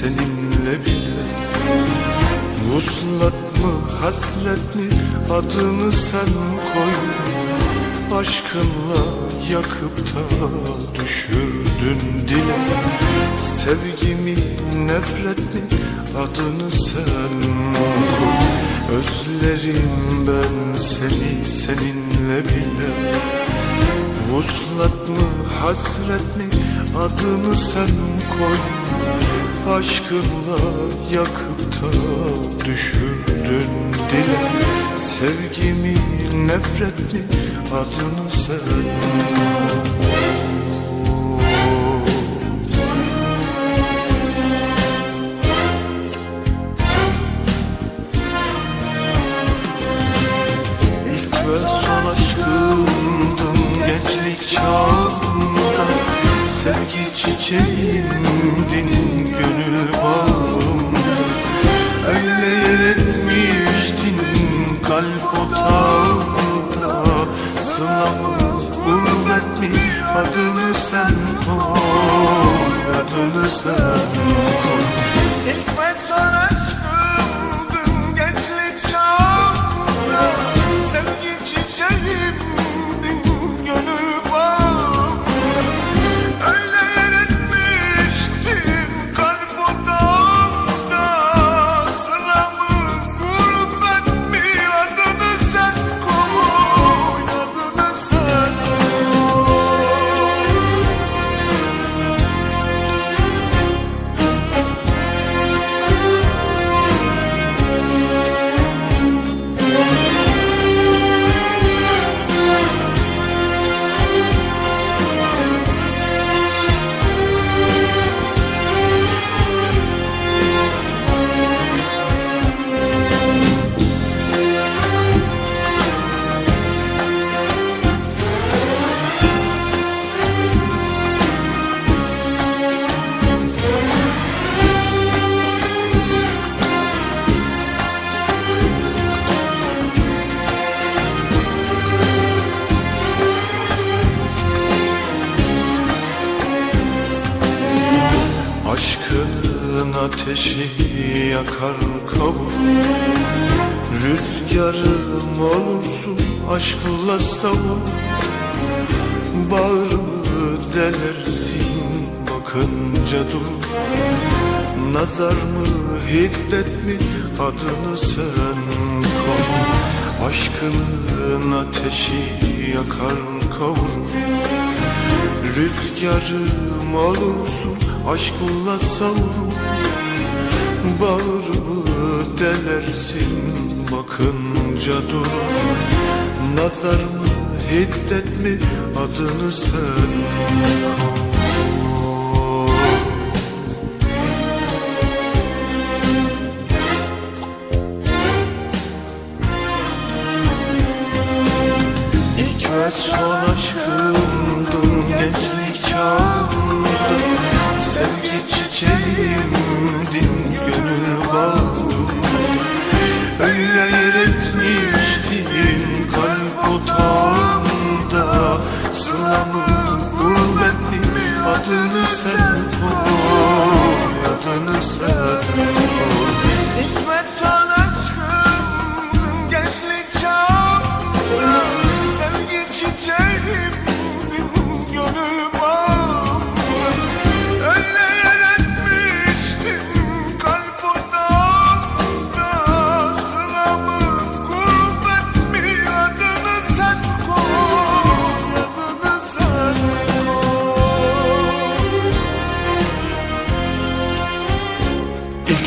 seninle bile. Vuslat mı hasret mi adını sen koy. Aşkınla yakıp da düşürdün dile. Sevgimi nefret mi adını sen koy. Özlerim ben seni seninle bile Vuslat mı hasret mi? Adını sen koy. Aşkınla yakıp da düşürdün dile. Sevgimi nefret mi? Adını sen koy gençlik çağımda Sevgi çiçeğimdin gönül bağımda Öyle yer etmiştin kalp otağımda Sılamı gurbet mi adını sen koy Adını sen koy İlk ve son ateşi yakar kavur. Rüzgarım olursun aşkla savur. Bağrımı delersin bakınca dur. Nazar mı hiddet mi adını sen koy. Aşkının ateşi yakar kavurur Rüzgarım olursun aşkla savrul Bağrımı delersin bakınca dur. Nazar mı hiddet mi adını sen? Koy İlk ve son aşkımdın gençlik çağımda Sevgi çiçeğimdin gönül bağımda